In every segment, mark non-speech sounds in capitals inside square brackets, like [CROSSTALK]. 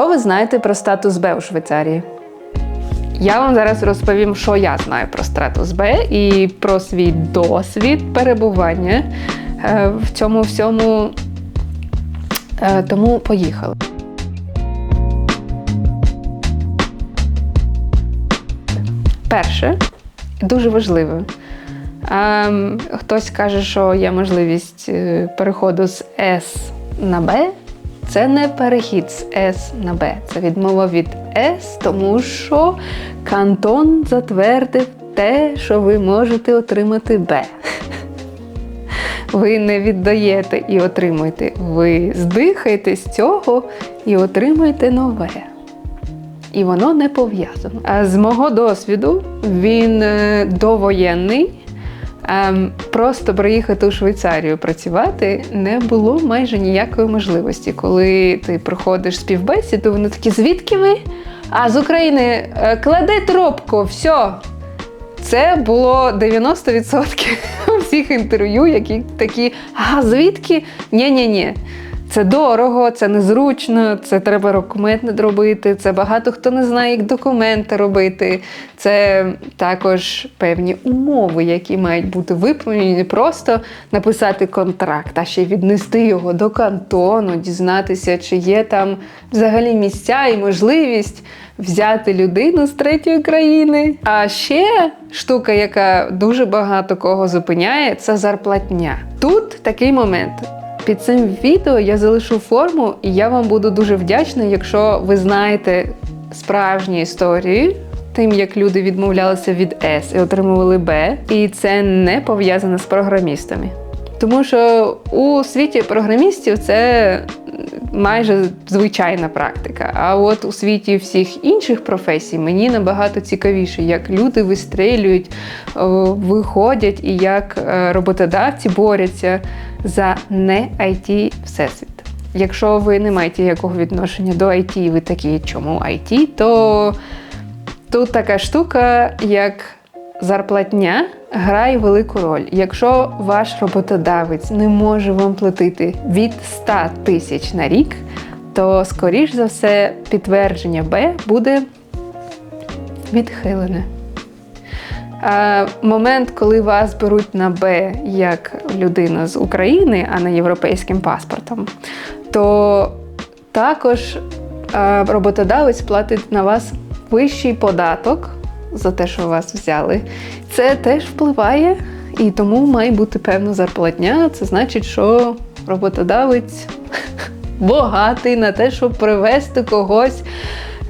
Що ви знаєте про статус Б у Швейцарії? Я вам зараз розповім, що я знаю про статус Б і про свій досвід перебування е, в цьому всьому. Е, Тому поїхали. Перше, дуже важливе. Ем, хтось каже, що є можливість е, переходу з С на Б. Це не перехід з С на Б. Це відмова від С, тому що кантон затвердив те, що ви можете отримати Б. Ви не віддаєте і отримуєте. Ви здихаєте з цього і отримуєте нове. І воно не пов'язано. А з мого досвіду він е, довоєнний. Ем, Просто приїхати у Швейцарію працювати не було майже ніякої можливості. Коли ти проходиш то вони такі, звідки ви? А з України кладе клади трубку, все. Це було 90% всіх інтерв'ю, які такі, а звідки? Ні-ні-ні. Це дорого, це незручно, це треба документи робити. Це багато хто не знає, як документи робити. Це також певні умови, які мають бути виповнені. Не просто написати контракт, а ще віднести його до кантону, дізнатися, чи є там взагалі місця і можливість взяти людину з третьої країни. А ще штука, яка дуже багато кого зупиняє, це зарплатня. Тут такий момент. Під цим відео я залишу форму, і я вам буду дуже вдячна, якщо ви знаєте справжні історії, тим як люди відмовлялися від С і отримували Б, і це не пов'язано з програмістами. Тому що у світі програмістів це майже звичайна практика. А от у світі всіх інших професій мені набагато цікавіше, як люди вистрілюють, виходять і як е, роботодавці борються за не IT всесвіт. Якщо ви не маєте якого відношення до IT, і ви такі, чому IT, то тут така штука, як зарплатня грає велику роль. Якщо ваш роботодавець не може вам платити від 100 тисяч на рік, то, скоріш за все, підтвердження Б буде відхилене. А момент, коли вас беруть на Б як людина з України, а не європейським паспортом, то також роботодавець платить на вас вищий податок за те, що вас взяли. Це теж впливає, і тому має бути певна зарплатня. Це значить, що роботодавець [LAUGHS] богатий на те, щоб привезти когось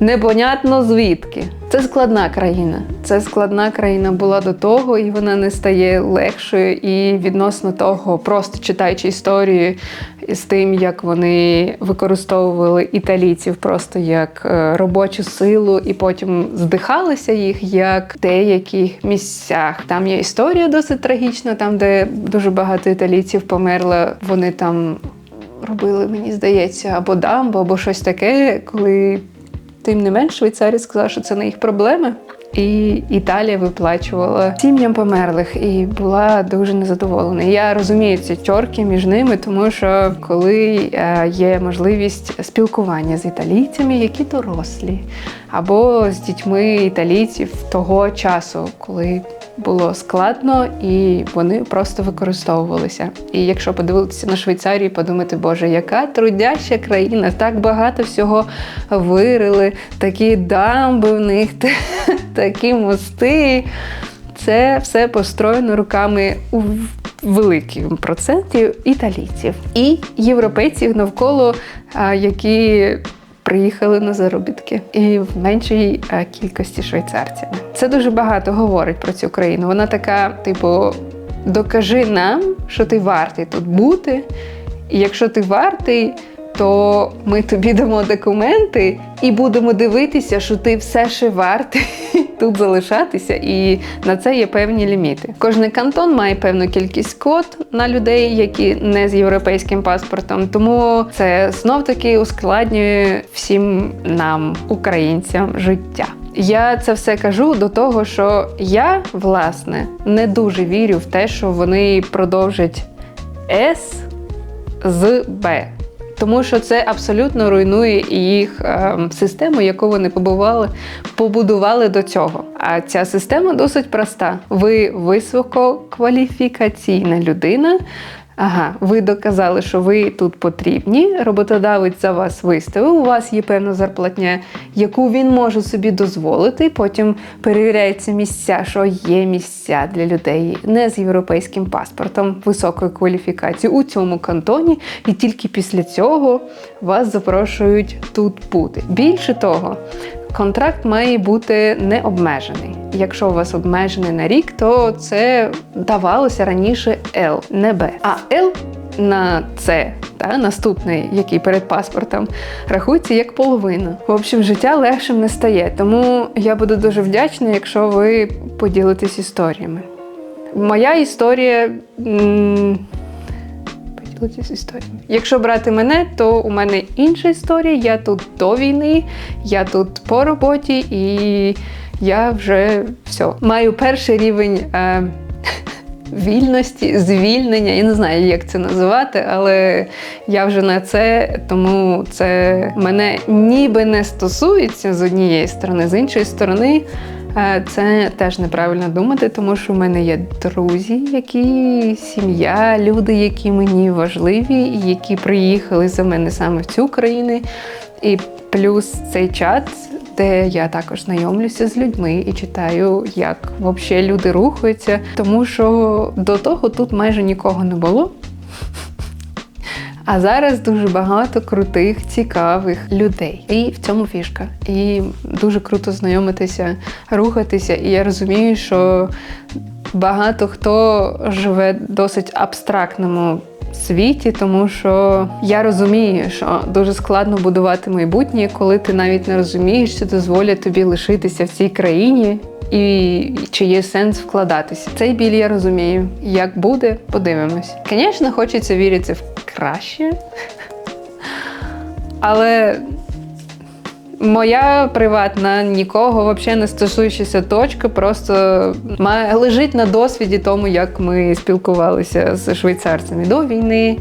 непонятно звідки. Це складна країна. Це складна країна була до того, і вона не стає легшою. І відносно того, просто читаючи історію з тим, як вони використовували італійців просто як е, робочу силу, і потім здихалися їх як в деяких місцях. Там є історія досить трагічна, там де дуже багато італійців померло. Вони там робили, мені здається, або дамбу, або щось таке, коли. Тим не менш, Швейцарія сказала, що це не їх проблеми. І Італія виплачувала сім'ям померлих і була дуже незадоволена. Я розумію ці чорки між ними, тому що коли е, є можливість спілкування з італійцями, які дорослі, або з дітьми італійців того часу, коли було складно і вони просто використовувалися. І якщо подивитися на Швейцарію, подумати, Боже, яка трудяща країна, так багато всього вирили, такі дамби в них, такі мости. Це все построєно руками у великому проценті італійців і європейців навколо, які приїхали на заробітки і в меншій е, кількості швейцарцями. Це дуже багато говорить про цю країну. Вона така, типу, докажи нам, що ти вартий тут бути. І якщо ти вартий, то ми тобі дамо документи і будемо дивитися, що ти все ще вартий [LAUGHS] тут залишатися, і на це є певні ліміти. Кожний кантон має певну кількість квот на людей, які не з європейським паспортом. Тому це знов таки ускладнює всім нам, українцям, життя. Я це все кажу до того, що я власне не дуже вірю в те, що вони продовжать С з Б. тому що це абсолютно руйнує їх е, систему, яку вони побували, побудували до цього. А ця система досить проста. Ви висококваліфікаційна людина. Ага, ви доказали, що ви тут потрібні. Роботодавець за вас виставив. У вас є певна зарплатня, яку він може собі дозволити. Потім перевіряються місця, що є місця для людей не з європейським паспортом високої кваліфікації у цьому кантоні, і тільки після цього вас запрошують тут бути. Більше того. Контракт має бути не обмежений. Якщо у вас обмежений на рік, то це давалося раніше L, не B. А L на це, та, наступний, який перед паспортом, рахується як половина. В общем, життя легшим не стає. Тому я буду дуже вдячна, якщо ви поділитесь історіями. Моя історія. м, поділитись історіями. Якщо брати мене, то у мене інша історія. Я тут до війни, я тут по роботі і я вже все. Маю перший рівень е, [LAUGHS] вільності, звільнення. Я не знаю, як це називати, але я вже на це, тому це мене ніби не стосується з однієї сторони, з іншої сторони. Е, Це теж неправильно думати, тому що в мене є друзі, які сім'я, люди, які мені важливі, які приїхали за мене саме в цю країну. І плюс цей чат, де я також знайомлюся з людьми і читаю, як взагалі люди рухаються. Тому що до того тут майже нікого не було. А зараз дуже багато крутих, цікавих людей. І в цьому фішка. І дуже круто знайомитися, рухатися. І я розумію, що багато хто живе в досить абстрактному світі, тому що я розумію, що дуже складно будувати майбутнє, коли ти навіть не розумієш, що дозволять тобі лишитися в цій країні. І чи є сенс вкладатися? Цей біль я розумію. Як буде, подивимось. Звісно, хочеться вірити в краще. Але моя приватна, нікого взагалі не стосуючася точка, просто має лежить на досвіді тому, як ми спілкувалися з швейцарцями до війни,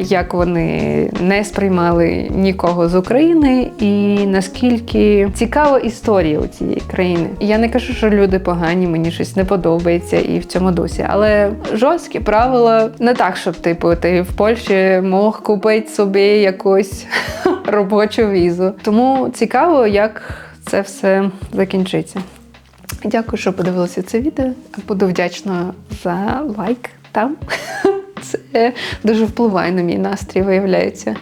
як вони не сприймали нікого з України, і наскільки цікава історія у цієї країни. Я не кажу, що люди погані, мені щось не подобається і в цьому дусі, але жорсткі правила не так, щоб типу ти в Польщі мог купити собі якусь [LAUGHS] робочу візу. Тому цікаво, як це все закінчиться. Дякую, що подивилися це відео. Буду вдячна за лайк там. [LAUGHS] Це дуже впливає на мій настрій, виявляється,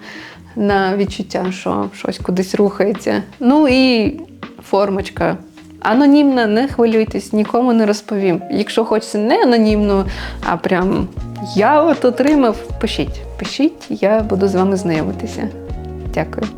на відчуття, що щось кудись рухається. Ну і формочка. Анонімна, не хвилюйтесь, нікому не розповім. Якщо хочеться не анонімно, а прям я от отримав, пишіть. Пишіть, я буду з вами знайомитися. Дякую.